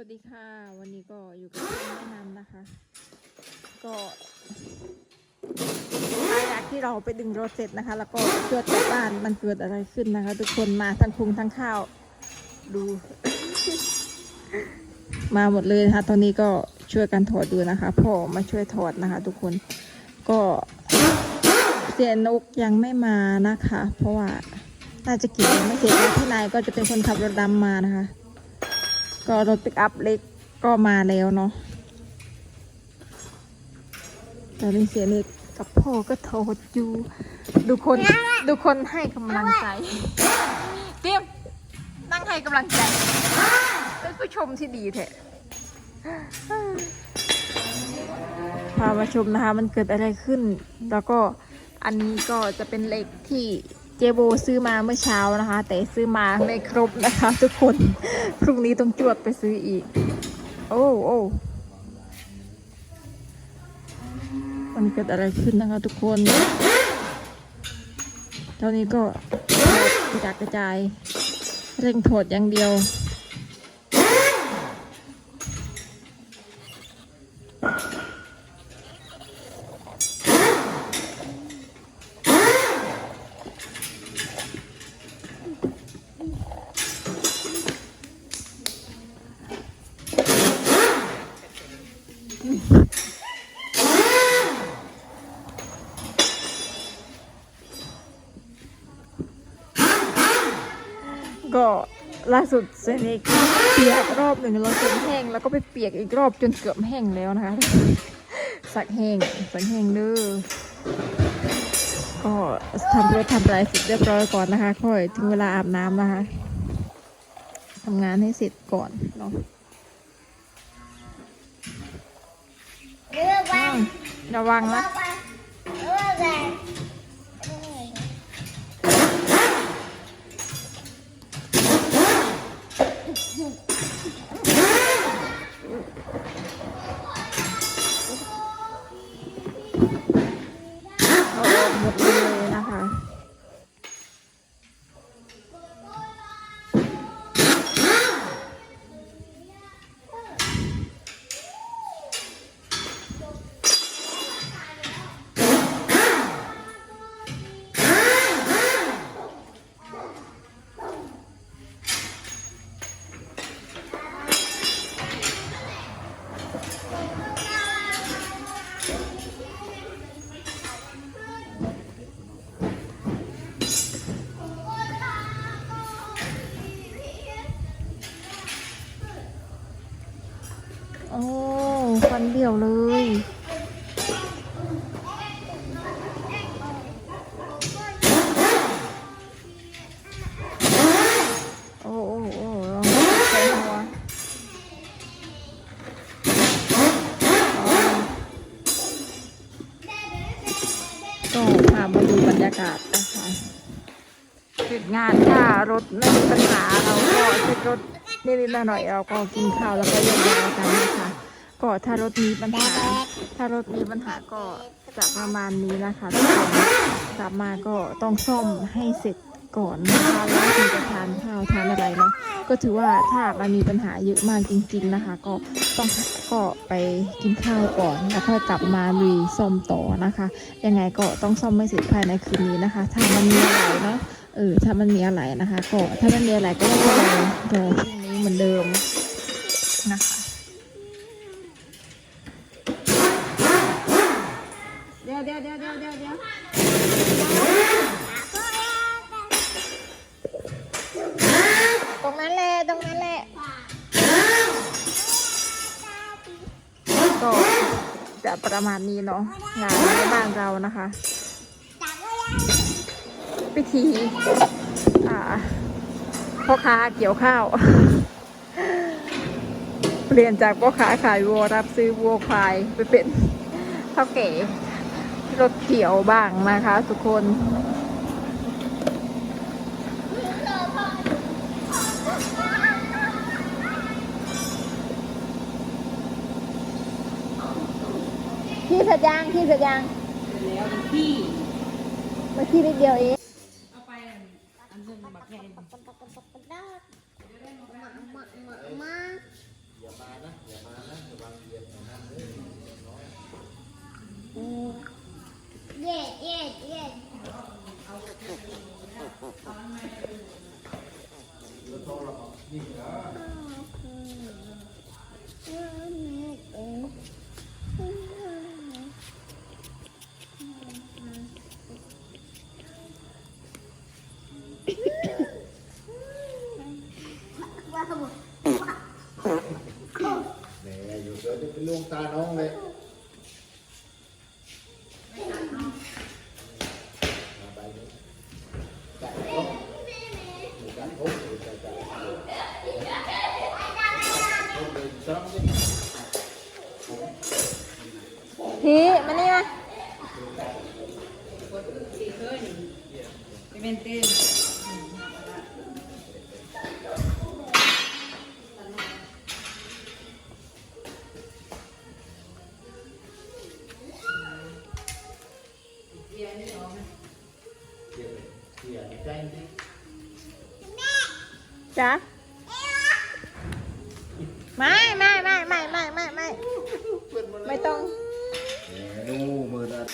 วัสดีค่ะ วันนี้ก็อยู่กับช่องแม่น้ำนะคะ ก็หลังจากที่เราไปดึงรถเสร็จนะคะ แล้วก็เกิดจากบ้านมันเกิดอะไรขึ้นนะคะ ทุกคนมาทั้งคุงทั้งข้าว ดู มาหมดเลยนะคะ ตอนนี้ก็ช่วยกันถอดดูนะคะพ่อมาช่วยถอดนะคะ ทุกคนก็เสียนกยังไม่มานะคะ เพราะว่าน่าจะกินยังไม่เสร็จแล้วพี่นายก็จะเป็นคนขับรถดำมานะคะ ก็รถปิกอัพเล็กก็มาแล้วเนาะตอนนี้เสียเล็กกับพ่อก็โทรอยู่ ดูคนดูคนให้กำลังใจเตรียมนั่งให้กำลังใจเป็นผู้ชมที่ดีแท้พามาชมนะคะมันเกิดอะไรขึ้น แล้วก็อันนี้ก็จะเป็นเหล็กที่ เจโบซื้อมาเมื่อเช้านะคะ แต่ซื้อมาไม่ครบนะคะ ทุกคน พรุ่งนี้ต้องจวดไปซื้ออีก โอ้โอ้มันเกิดอะไรขึ้นนะคะทุกคนตอนนี้ก็กระจายกระจาย เร่งถอดอย่างเดียว ก็ล่าสุดเซนิกเปียกรอบหนึ่งเราจนแห้งแล้วก็ไปเปียกอีกรอบจนเกือบแห้งแล้วนะคะ สักแห้งสักแห้งเด้อก็ทำรถทำอะไรเสร็จเรียบร้อยก่อนนะคะ ค่อยถึงเวลาอาบน้ำนะคะทำงานให้เสร็จก่อนเนาะ ระวังนะเลือกวัน อ้ฟันเดี่ยวเลย โอ้โอ้โอ้ลองใส่หัวก็พามาดูบรรยากาศนะคะเสร็จงานถ้ารถไม่มีปัญหาเราก็เช็ดรถ นิดๆหน่อยๆเราก็กินข้าวแล้วก็แยกย้ายกันนะคะก็ถ้ารถมีปัญหา ถ้ารถมีปัญหาก็จะประมาณนี้นะคะทุกคนกลับมาก็ต้องซ่อมให้เสร็จก่อนนะคะแล้วถึงจะทานข้าวทานอะไรเนาะก็ถือว่าถ้ามันมีปัญหาเยอะมากจริง ๆนะคะ ก็ต้องก็ไปกินข้าวก่อนแล้วค่อยกลับมาลุยซ่อมต่อนะคะ ยังไงก็ต้องซ่อมไม่เสร็จภายในคืนนี้นะคะ ถ้ามันมีอะไรเนาะเออถ้ามันมีอะไรนะคะ ก็ถ้ามันมีอะไรก็ไม่เป็นไรรอ เหมือนเดิมนะคะ เดี๋ยวเดี๋ยวเดี๋ยวเดี๋ยวเดี๋ยวเดี๋ยวตรงนั้นแหละตรงนั้นแหละก็จะประมาณนี้เนาะงานในบ้านเรานะคะ พิธีอ่าพ่อค้าเกี่ยวข้าว เปลี่ยนจากพ่อค้าขายวัวรับซื้อวัวควายไปเป็นเท่าแก่รถเขียวบ้างนะคะ ทุกคนพี่เสร็จยังพี่เสร็จยังแล้วพี่มาที่นิดเดียวเอง เอาไปอันหนึงบักให gusta, ¿no? จ๊ะไม่ไม่ไม่ไม่ไม่ไม่ไม่ไม่ต้องดูมือนะ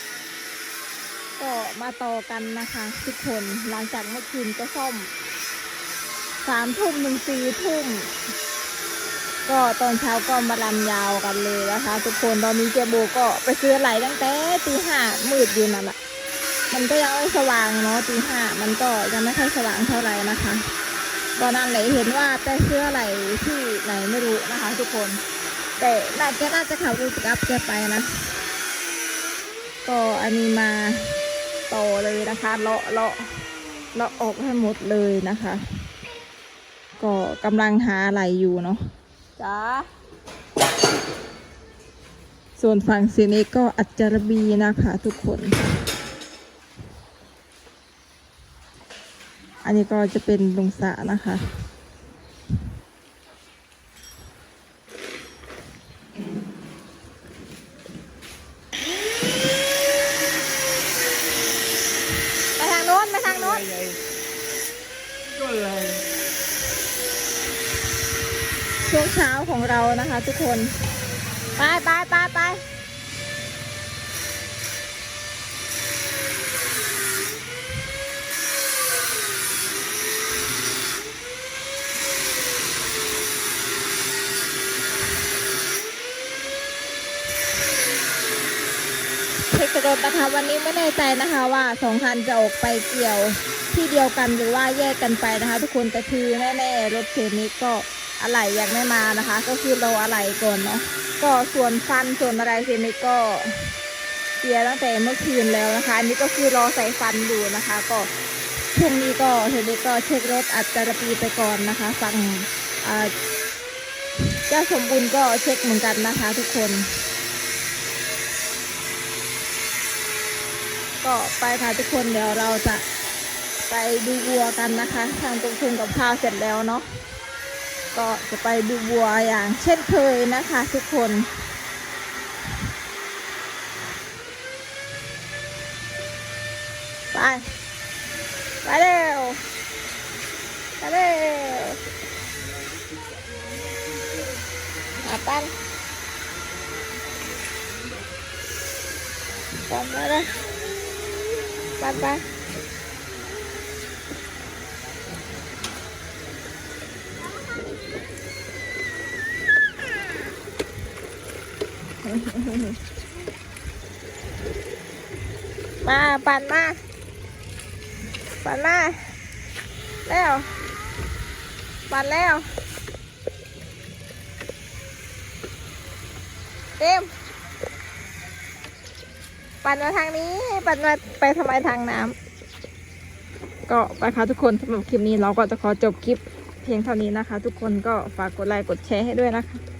ก็มาต่อกันนะคะ ทุกคนหลังจากเมื่อคืนก็ซ่อมสามทุ่มหนึ่งสี่ทุ่มก็ตอนเช้าก็มารันยาวกันเลยนะคะ ทุกคนตอนนี้เจโบก็ไปซื้อไหลตั้งแต่ตีห้ามืดอยู่นั่นแหละมันก็ยังไม่สว่างเนาะตีห้ามันก็ยังไม่ค่อยสว่างเท่าไหร่นะคะ ตอนนั้นเลยเห็นว่าแต่เสื้อไหลที่ไหนไม่รู้นะคะ ทุกคน แต่น่าจะน่าจะขับรถกลับแกไปนะก็อันนี้มาต่อเลยนะคะเลาะเลาะเลาะออกให้หมดเลยนะคะ ก็กำลังหาอะไรอยู่เนาะจ้าส่วนฝั่งเซเนก็อัจจารบีนะคะทุกคน อันนี้ก็จะเป็นลุงสะนะคะ ไปทางโน้นไปทางโน้นก็เลยช่วงเช้าของเรานะคะทุกคน ไปไปไปไป รถนะคะวันนี้ไม่แน่ใจนะคะว่าสองคันจะออกไปเกี่ยวที่เดียวกันหรือว่าแยกกันไปนะคะ ทุกคนแต่คือแน่ๆรถเคนนี้ก็อะไหล่ยังไม่มานะคะ ก็คือเราอะไหล่ก่อนเนาะก็ส่วนฟันส่วนอะไรเคนนี้ก็เกียตั้งแต่เมื่อคืนแล้วนะคะอันนี้ก็คือรอใส่ฟันอยู่นะคะ ก็ช่วงนี้ก็เคนนี้ก็เช็ครถอัดจารปีไปก่อนนะคะ ฟังอ่าเจ้าสมบูรณ์ก็เช็คเหมือนกันนะคะ ทุกคน ก็ไปค่ะทุกคนเดี๋ยวเราจะไปดูวัวกันนะคะทางตรงทุนกับข้าวเสร็จแล้วเนาะก็จะไปดูวัวอย่างเช่นเคยนะคะ ทุกคนไปไปเร็วไปเร็วอาปันปันมาเลย bye bye ba bạn ma. Bạn ma. Leo. Bạn leo. Em ปั่นมาทางนี้ ปั่นมาไปทำไมทางน้ำก็ไปค่ะทุกคนสำหรับคลิปนี้เราก็จะขอจบคลิปเพียงเท่านี้นะคะ ทุกคนก็ฝากกดไลค์กดแชร์ให้ด้วยนะคะ